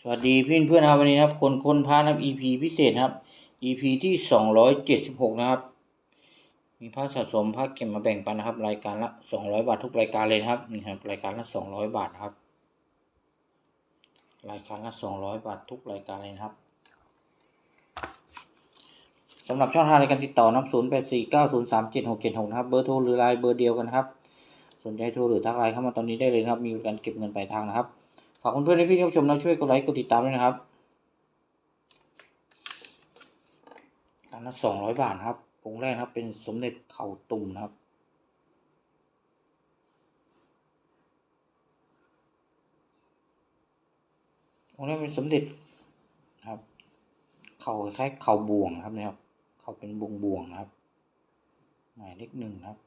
สวัสดีเพื่อนเพื่อนครับวันนี้นะครับ คนคนพารับ EP พิเศษครับ EP ที่สองร้อยเจ็ดสิบหกนะครับ มีภาคสะสมภาคเก็บมาแบ่งปันนะครับ รายการละสองร้อยบาททุกรายการเลยนะครับนี่ครับรายการละสองร้อยบาทนะครับ รายการละสองร้อยบาททุกรายการเลยนะครับสำหรับช่องทางในการติดต่อนับศูนย์แปดสี่เก้าศูนย์สามเจ็ดหกเจ็ดหกนะครับเบอร์โทรหรือไลน์เบอร์เดียวกันครับ สนใจโทรหรือทักไลน์เข้ามาตอนนี้ได้เลยนะครับ มีการเก็บเงินปลายทางนะครับ ฝากเพื่อนๆและพี่ผู้ชมนะช่วยกดไลค์กดติดตามด้วยนะครับการละสองร้อยบาทครับองค์แรกครับ เป็นสมเด็จเข่าตุ่มนะครับองค์แรกเป็นสมเด็จครับ เข่าคล้ายเข่าบ่วงนะครับนี่ยครับ เข่าเป็นบวงบวงนะครับหมายเลขหนึ่งครับ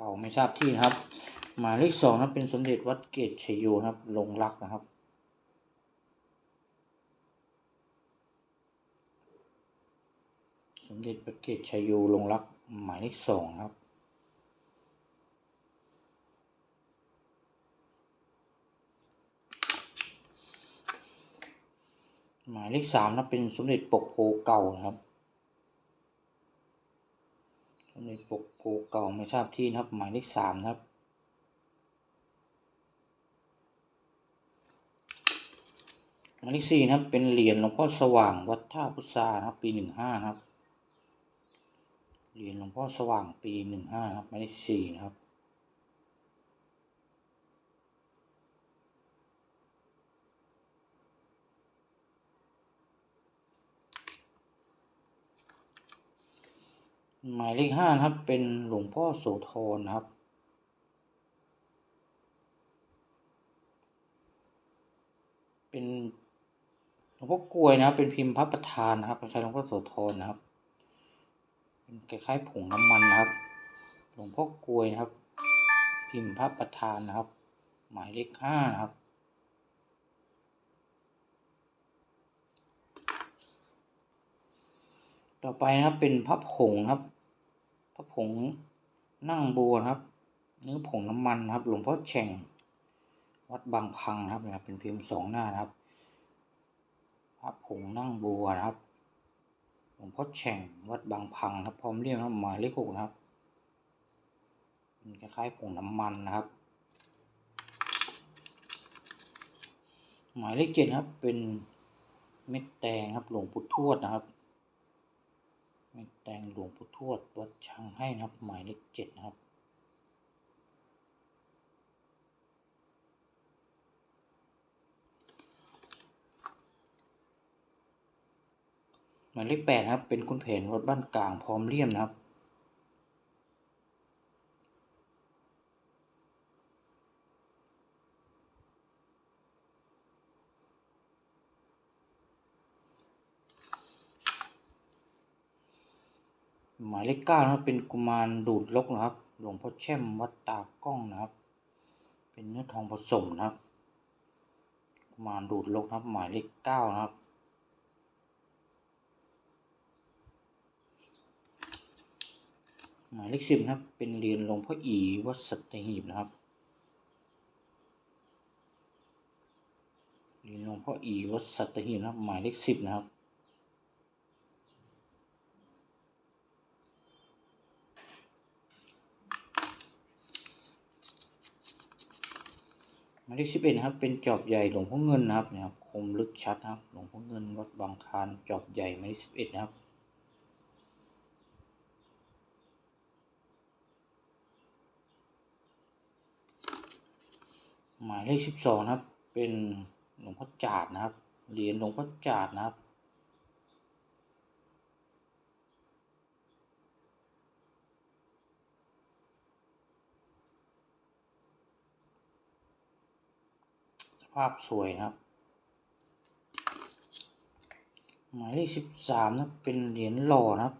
เก่าไม่ทราบที่นะครับ หมายเลขสองนะเป็นสมเด็จวัดเกตชัยโยนะครับ ลงรักนะครับสมเด็จวัดเกตชัยโยลงรักหมายเลขสองครับ หมายเลขสามนะเป็นสมเด็จปกโพเก่านะครับ ในปกโกเก่าไม่ทราบที่นะครับ หมายเลขสามนะครับหมายเลขสี่นะครับ เป็นเหรียญหลวงพ่อสว่างวัดท่าพุทรานะครับ ปีหนึ่งห้านะครับ เหรียญหลวงพ่อสว่างปีหนึ่งห้านะครับหมายเลขสี่นะครับ หมายเลขห้านะครับ เป็นหลวงพ่อโสธรนะครับ เป็นหลวงพ่อกลวยนะครับ เป็นพิมพ์พระประธานนะครับคล้ายๆหลวงพ่อโสธรนะครับ เป็นคล้ายๆผงน้ำมันนะครับ หลวงพ่อกลวยนะครับ พิมพ์พระประธานนะครับ หมายเลขห้านะครับต่อไปนะครับเป็นพระผงครับ ระผงนั่งบัวครับ เนื้อผงน้ำมันครับ หลวงพ่อแฉ่ง วัดบางพังครับนะครับ เป็นพิมพ์สองหน้านะครับ พระผงนั่งบัวนะครับ หลวงพ่อแฉ่ง วัดบางพังครับ พร้อมเรียกนะครับหมายเลขหกนะครับเป็นคล้ายๆผงน้ำมันนะครับ หมายเลขเจ็ดครับ เป็นเม็ดแตงครับ หลวงปู่ทวดนะครับ เม็ดแตงหลวงปู่ทวดวัดช้างให้นะครับ หมายเลขเจ็ดนะครับหมายเลขแปดนะครับ เป็นคุณแผนวัดบ้านกลางพร้อมเลี่ยมนะครับ หมายเลขเก้านะครับ เป็นกุมารดูดลกนะครับ หลวงพ่อแช่มวัดตากล้องนะครับ เป็นเนื้อทองผสมนะครับ กุมารดูดลกนะครับ หมายเลขเก้านะครับ หมายเลขสิบนะครับ เป็นเหรียญหลวงพ่ออีวัดสัตหีบนะครับ เหรียญหลวงพ่ออีวัดสัตหีบนะครับ หมายเลขสิบนะครับ มายเลขสิบเอ็ดนะครับ เป็นจอบใหญ่หลวงพ่อเงินนะครับนะครับ คมลึกชัดนะครับ หลวงพ่อเงินวัดบางคานจอบใหญ่หมายเลขสิบเอ็ดนะครับหมายเลขสิบสองนะครับ เป็นหลวงพ่อจาดนะครับเหรียญหลวงพ่อจาดนะครับ สภาพสวยนะครับ หมายเลขสิบสามนะเป็นเหรียญหล่อนะครับ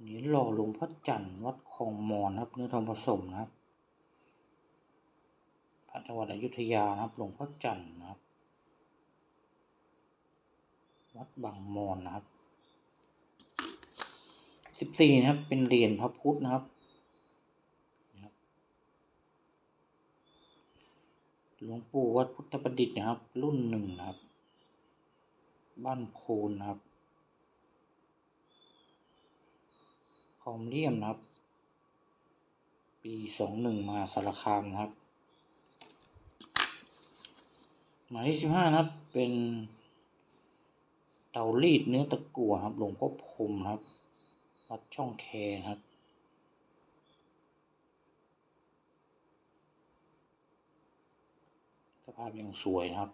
เหรียญหล่อหลวงพ่อจันทร์วัดคลองมอนครับ เนื้อทองผสมนะครับพระจังหวัดอยุธยานะครับหลวงพ่อจันทร์นะครับ วัดบางมอนนะครับสิบสี่นะครับเป็นเหรียญพระพุทธนะครับ หลวงปู่วัดพุทธประดิษฐ์นะครับ รุ่นหนึ่งนะครับ บ้านโพนนะครับคอมเลียมนะครับ ปีสองหนึ่งมาสารคามนะครับ หมายที่สิบห้านะครับ เป็นเตารีดเนื้อตะกั่วครับ หลวงพ่อพรมครับ วัดช่องแคนะครับ ส ภาพยังสวยนะครับ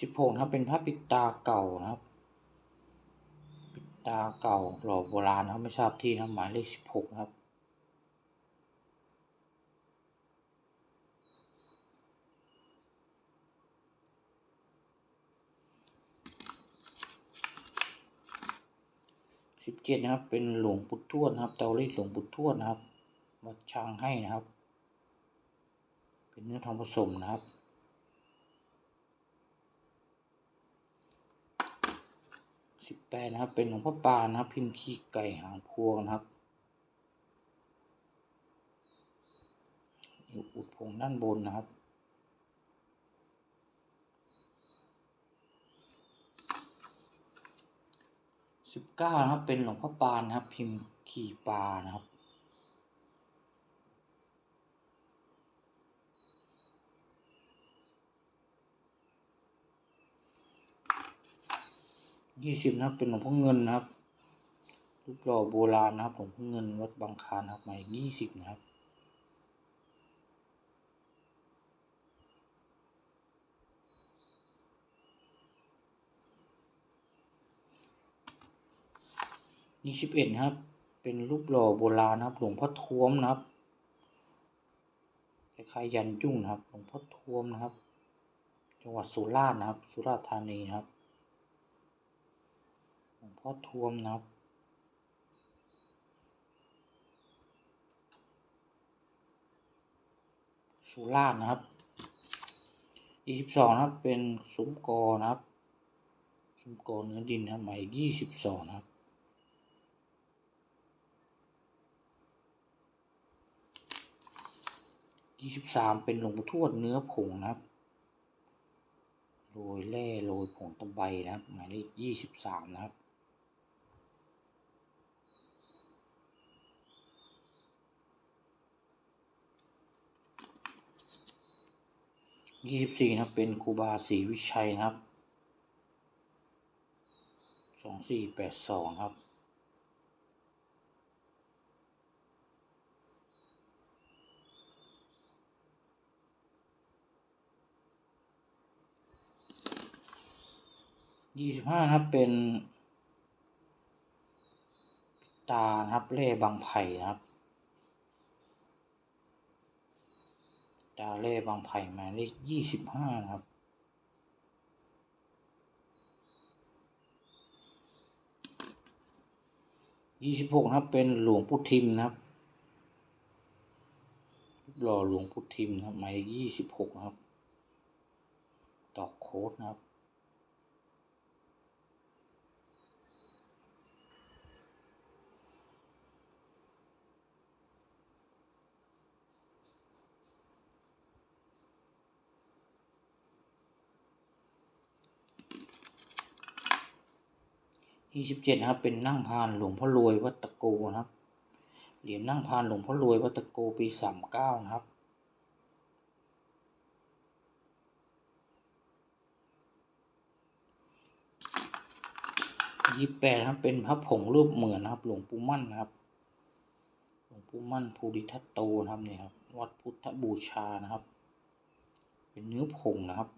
สิบหกครับเป็นภาพปิดตาเก่านะครับ ปิดตาเก่าหล่อโบราณนะครับไม่ทราบที่นะหมายเลขสิบหกครับ สิบเจ็ดนะครับ เป็นหลวงปู่ทวดนะครับเตารีดหลวงปู่ทวดนะครับวัดช้างให้นะครับ เป็นเนื้อทองผสมนะครับสิบแปดนะครับ เป็นหลวงพ่อปานนะครับ พิมพ์ขี้ไก่หางพวงนะครับอยู่อุดผงด้านบนนะครับ สิบเก้านะครับ เป็นหลวงพ่อปานนะครับ พิมพ์ขี่ปลานะครับ ยี่สิบนะครับ เป็นหลวงพ่อเงินนะครับรูปหล่อโบราณนะครับหลวงพ่อเงินวัดบางคานนะครับหมายยี่สิบนะครับ ยี่สิบเอ็ดนะครับ เป็นรูปหล่อโบราณนะครับ หลวงพ่อท้วมนะครับคล้ายๆยันยุ่งนะครับ หลวงพ่อท้วมนะครับ จังหวัดสุราษฎร์นะครับ สุราษฎร์ธานีนะครับ หลวงพ่อท้วมนะครับสุราษฎร์นะครับยี่สิบสองนะครับ เป็นซุ้มกอนะครับซุ้มกอเนื้อดินนะครับหมายยี่สิบสองนะครับ ยี่สิบสามเป็นหลวงปู่ทวดเนื้อผงนะครับโรยแร่โรยผงตะไบนะครับหมายเลขยี่สิบสามนะครับยี่สิบสี่นะเป็นครูบาศรีวิชัยนะครับสองสี่แปดสองครับ ยี่สิบห้านะครับเป็น ตานะครับเล่บางไผ่นะครับ ตาเล่บางไผ่หมายเลขยี่สิบห้านะครับยี่สิบหกนะครับเป็นหลวงปู่ทิมนะครับรูปหล่อหลวงปู่ทิมนะครับหมายเลขยี่สิบหกนะครับ ตอกโค้ดนะครับ ยี่สิบเจ็ดนะครับเป็นนั่งพานหลวงพ่อรวยวัตโกนะครับ เหรียญนั่งพานหลวงพ่อรวยวัตโกปีสามเก้านะครับยี่แปดครับเป็นพระผงรูปเหมือนนะครับ หลวงปู่มั่นนะครับ หลวงปู่มั่นภูริทัตโตนะครับเนี่ยครับวัดพุทธบูชานะครับ เป็นเนื้อผงนะครับ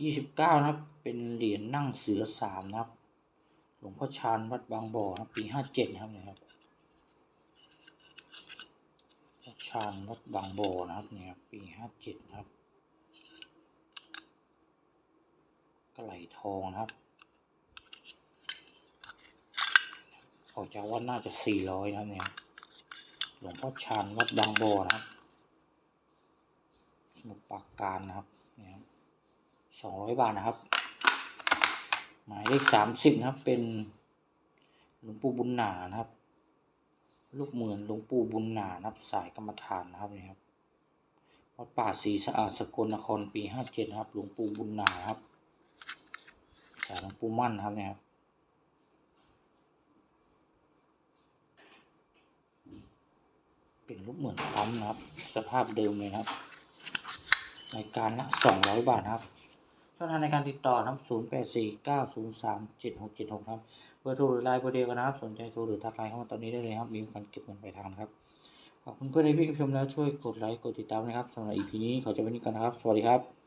ยี่สิบเก้านะครับ เป็นเหรียญนั่งเสือสามนะครับ หลวงพ่อชาญวัดบางบ่อนะปีห้าเจ็ดนะครับนี่ยครับพ่อชาญวัดบางบ่อนะครับเนี่ยครับปีห้าเจ็ดนะครับกระไหลทองนะครับออกจากวัดน่าจะสี่ร้อยนะครับเนี่ยหลวงพ่อชาญวัดบางบ่อนะครับสมุทรปราการนะครับเนี่ยครับ สองร้อยบาทนะครับ หมายเลขสามสิบนะครับ เป็นหลวงปู่บุญหนานะครับ ลูกเหมือนหลวงปู่บุญหนานะครับ สายกรรมฐานนะครับนี่ครับวัดป่าศรีสะอาดสกลนครปีห้าเจ็ดนะครับ หลวงปู่บุญหนาครับสายหลวงปู่มั่นนะครับเนี่ยครับเป็นรูปเหมือนปั๊มนะครับ สภาพเดิมเลยนะครับรายการละสองร้อยบาทนะครับ ช่องทางในการติดต่อนะครับศูนย์แปดสี่เก้าศูนย์สามเจ็ดหกเจ็ดหกครับ เบอร์โทรหรือไลน์เบอร์เดียวกันนะครับ สนใจโทรหรือทักไลน์เข้ามาตอนนี้ได้เลยครับ มีการเก็บเงินปลายทางนะครับ ขอบคุณเพื่อนที่พี่ชมแล้วช่วยกดไลค์กดติดตามนะครับสำหรับ EP นี้ขอจบไว้นี้ก่อนนะครับ สวัสดีครับ